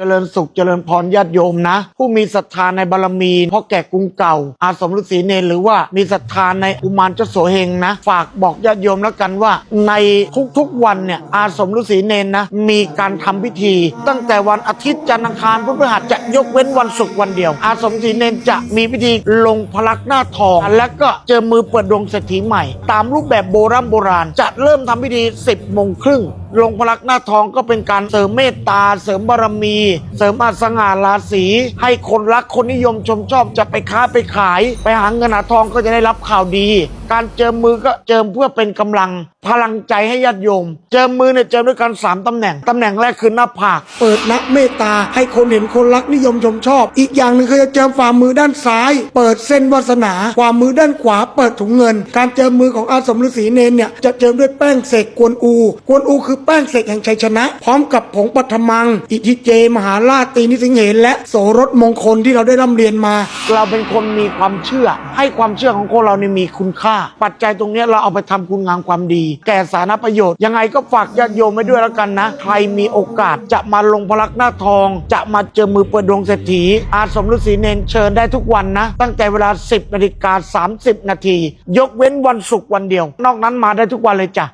เจริญสุขเจริญพรญาติโยมนะ ผู้มีศรัทธาในบารมีพ่อแก่กรุงเก่า อาสมฤาษีเนรหรือว่ามีศรัทธาในอุมารเจ้าโสเฮงนะ ฝากบอกญาติโยมแล้วกันว่า ในทุกๆวันเนี่ยอาสมฤาษีเนรนะ มีการทำพิธี ตั้งแต่วันอาทิตย์จันทร์อังคารพุธพฤหัสจะยกเว้นวันศุกร์วันเดียว อาสมฤาษีเนรจะมีพิธีลงพลักหน้าทอง และก็เจอมือเปิดดวงเศรษฐีใหม่ ตามรูปแบบโบราณโบราณ จะเริ่มทำพิธี 10โมงครึ่ง ลงพลักหน้าทองก็เป็นการเสริมเมตตา เสริมบารมี เสริมอาสง่าราศีให้คนรักคนนิยมชมชอบจะไปค้าไปขาย ไปหาเงินหาทองก็จะได้รับข่าวดี การเจิมมือก็เจิมเพื่อเป็นกำลังพลังใจให้ญาติโยม เจิมมือเนี่ยเจิมด้วยกันสามตำแหน่งตำแหน่งแรกคือหน้าผากเปิดนักเมตตาให้คนเห็นคนรักนิยมชมชอบ อีกอย่างหนึ่งคือจะเจิมฝ่ามือด้านซ้าย เปิดเส้นวาสนาฝ่ามือด้านขวา เปิดถุงเงิน การเจิมมือของอาสมฤาษีเนนเนี่ยจะเจิมด้วยแป้งเสกกวนอูกวนอูคือแป้งเสกแห่งชัยชนะ พร้อมกับผงปัทมัง อิทิเจ มหาราชตีนิสิงเหนและโสรสมงคลที่เราได้ร่ำเรียนมา เราเป็นคนมีความเชื่อ ให้ความเชื่อของคนเราเนี่ยมีคุณค่าปัจจัยตรงนี้เราเอาไปทำคุณงามความดี แก่สาธารณประโยชน์ ยังไงก็ฝากญาติโยมไว้ด้วยแล้วกันนะ ใครมีโอกาสจะมาลงพลักหน้าทอง จะมาเจอมือเปิดดวงเศรษฐี อาสมฤาษีเนนเชิญได้ทุกวันนะ ตั้งแต่เวลา 10นาฬิกา30 นาที ยกเว้นวันศุกร์วันเดียว นอกนั้นมาได้ทุกวันเลยจ้ะ